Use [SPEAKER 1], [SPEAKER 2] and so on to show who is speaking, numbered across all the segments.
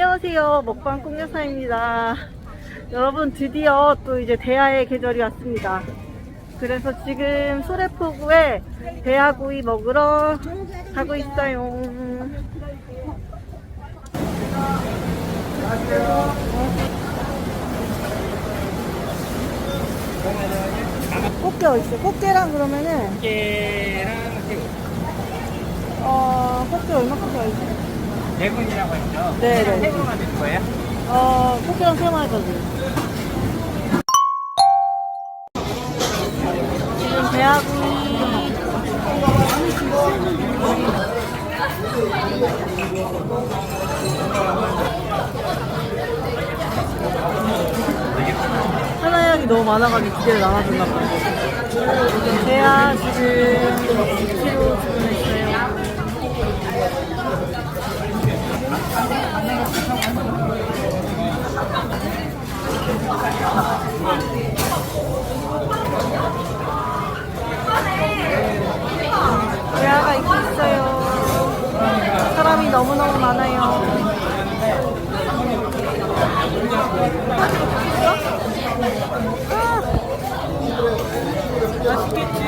[SPEAKER 1] 안녕하세요. 먹방 꽁여사입니다. 여러분 드디어 또 이제 대하의 계절이 왔습니다. 그래서 지금 소래포구에 대하구이 먹으러 가고 있어요. 꽃게 어딨어? 꽃게랑 그러면은
[SPEAKER 2] 깨랑 새우
[SPEAKER 1] 어 꽃게 얼마큼 줘야지?
[SPEAKER 2] 대군이라고 했죠?
[SPEAKER 1] 네 네.
[SPEAKER 2] 새우만 드릴 거예요?
[SPEAKER 1] 어 꽃게랑 새우만 가지. 지금 배하구이 하나약이 너무 많아가지고 기대를. 지금 배야 지금 2kg 주문했어요. 대화가 있고 있어요. 사람이 너무너무 많아요. 아, 맛있겠지.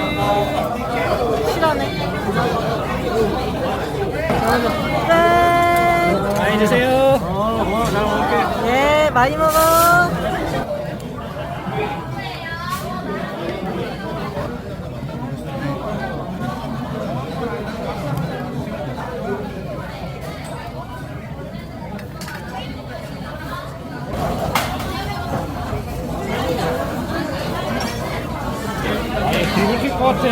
[SPEAKER 1] 실하네. 짠!
[SPEAKER 2] 많이 드세요 어, 어, 잘 먹을게
[SPEAKER 1] 예, 많이 먹어.
[SPEAKER 2] 것 같아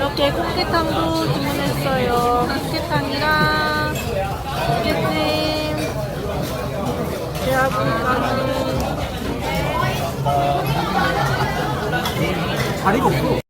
[SPEAKER 1] 이렇게 꽃게탕도 주문했어요. 꽃게탕이랑 꽃게찜, 대하구이까지.
[SPEAKER 2] 자리가 없어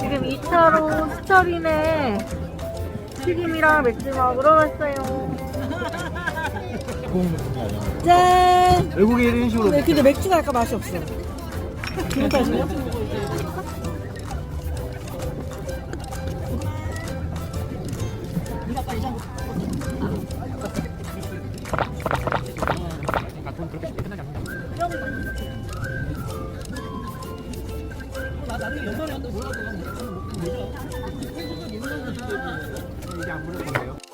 [SPEAKER 1] 지금 2차로 수철이네 튀김이랑 맥주 먹으러 왔어요. 짠!
[SPEAKER 2] 외국에 이런 식으로
[SPEAKER 1] 네, 근데 맥주가 약간 맛이 없어. 기분 탓이요?
[SPEAKER 2] 이게 안 건데요?